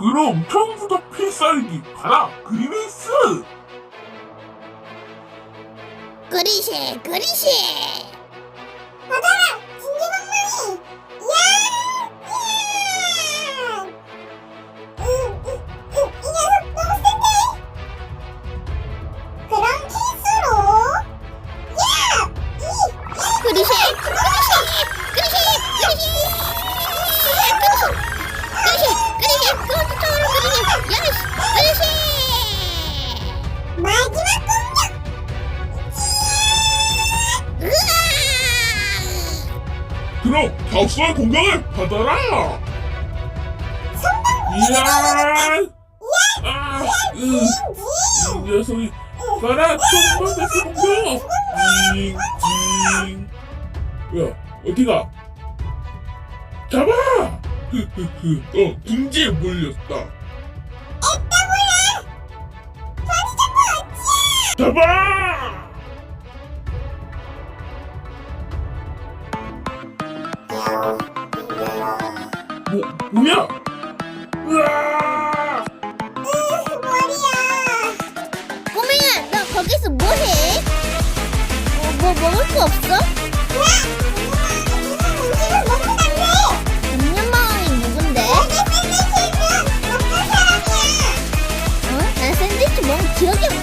그럼 처음부터 필살기 가라 그리메이스 그리시 그리시 받아라 야! 야! 이 녀석 너무 센데 그럼 필수로 야! 이! 그리시 그럼 격수의 공격을 받아라! 이야! 아, 으, 이 녀석이 가라! 총번데스 공격! 징 징. 야 어디가? 잡아! 흐흐흐 어 궁지에 몰렸다. 잡아 뭐, 뭐냐? 으아! 으, 머리야. 꼬맹아, 너 거기서 뭐해? 뭐, 어, 뭐 먹을 거 없어? 음료 어? 샌드위치 먹은 기억이 없어.